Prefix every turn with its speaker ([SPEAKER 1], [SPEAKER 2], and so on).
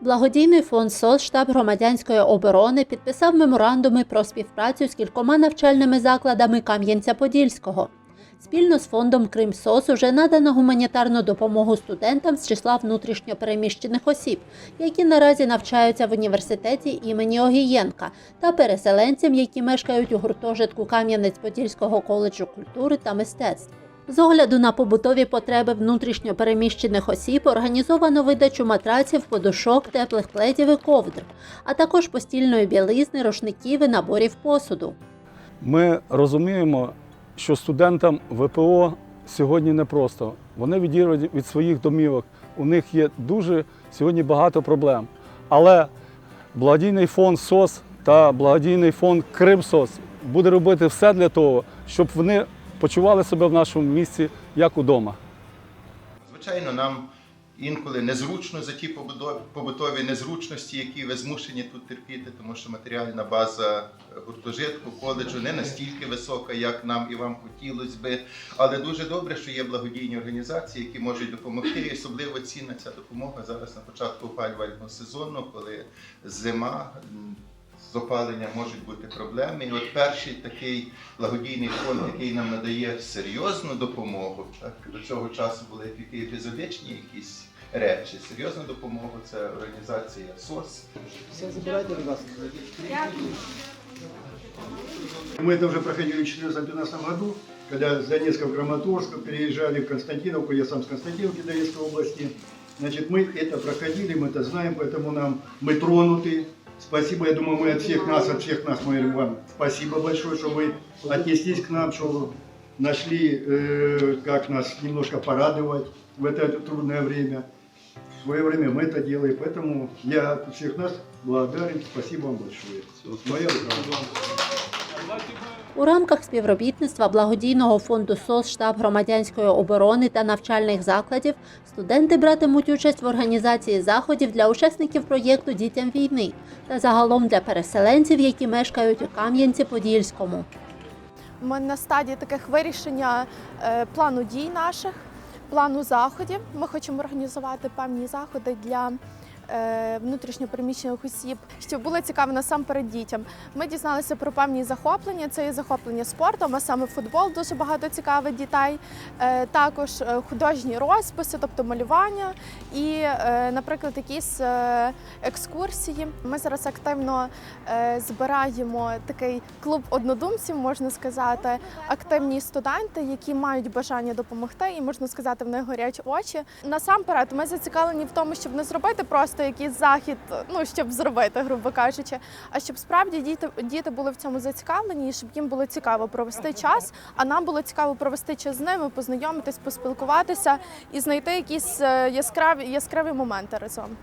[SPEAKER 1] Благодійний фонд СОС штаб громадянської оборони підписав меморандуми про співпрацю з кількома навчальними закладами Кам'янця-Подільського. Спільно з фондом Крим СОС уже надано гуманітарну допомогу студентам з числа внутрішньо переміщених осіб, які наразі навчаються в університеті імені Огієнка, та переселенцям, які мешкають у гуртожитку Кам'янець-Подільського коледжу культури та мистецтв. З огляду на побутові потреби внутрішньо переміщених осіб організовано видачу матраців, подушок, теплих пледів і ковдр, а також постільної білизни, рушників і наборів посуду.
[SPEAKER 2] Ми розуміємо, що студентам ВПО сьогодні непросто. Вони відірвані від своїх домівок. У них є дуже сьогодні багато проблем. Але благодійний фонд СОС та благодійний фонд Кримсос буде робити все для того, щоб вони почували себе в нашому місті як удома.
[SPEAKER 3] Звичайно, нам інколи незручно за ті побутові незручності, які ви змушені тут терпіти, тому що матеріальна база гуртожитку, коледжу не настільки висока, як нам і вам хотілося би. Але дуже добре, що є благодійні організації, які можуть допомогти. І особливо цінна ця допомога зараз на початку опалювального сезону, коли зима м, З опаленням можуть бути проблеми. І от перший такий благодійний фонд, який нам надає серйозну допомогу, так до цього часу були тільки епізодичні якісь речі. Серйозну допомогу це організація СОС.
[SPEAKER 4] Все забирайте, ребята. Мы это уже проходили в 2014 году, когда с Донецка в Краматорск переезжали в Константиновку, я сам с Константиновки Донецкой области. Значит, мы это проходили, мы это знаем, поэтому нам мы тронуты. Спасибо, я думаю, мы от всех нас, от всех нас, мы говорим вам спасибо большое, что вы отнеслись к нам, что нашли, э, как нас немножко порадовать в это трудное время. В свое время мы это делаем, поэтому я от всех нас благодарен, спасибо вам большое. Моя рука.
[SPEAKER 1] у рамках співробітництва благодійного фонду СОС штаб громадянської оборони та навчальних закладів студенти братимуть участь в організації заходів для учасників проєкту Дітям війни та загалом для переселенців, які мешкають у Кам'янці-Подільському.
[SPEAKER 5] Ми на стадії таких вирішення е, плану дій наших, плану заходів. Ми хочемо організувати певні заходи для внутрішньопереміщених осіб, щоб було цікаво насамперед дітям. Ми дізналися про певні захоплення. Це є захоплення спортом, а саме футбол дуже багато цікавить дітей. Е, Також е, художні розписи, тобто малювання, і, е, наприклад, якісь е, екскурсії. Ми зараз активно е, збираємо такий клуб однодумців, можна сказати, активні студенти, які мають бажання допомогти, і можна сказати, в них горять очі. Насамперед, ми зацікавлені в тому, щоб не зробити просто якийсь захід, ну щоб зробити, грубо кажучи, а щоб справді діти діти були в цьому зацікавлені, і щоб їм було цікаво провести час. А нам було цікаво провести час з ними, познайомитись, поспілкуватися і знайти якісь е, яскраві яскраві моменти разом.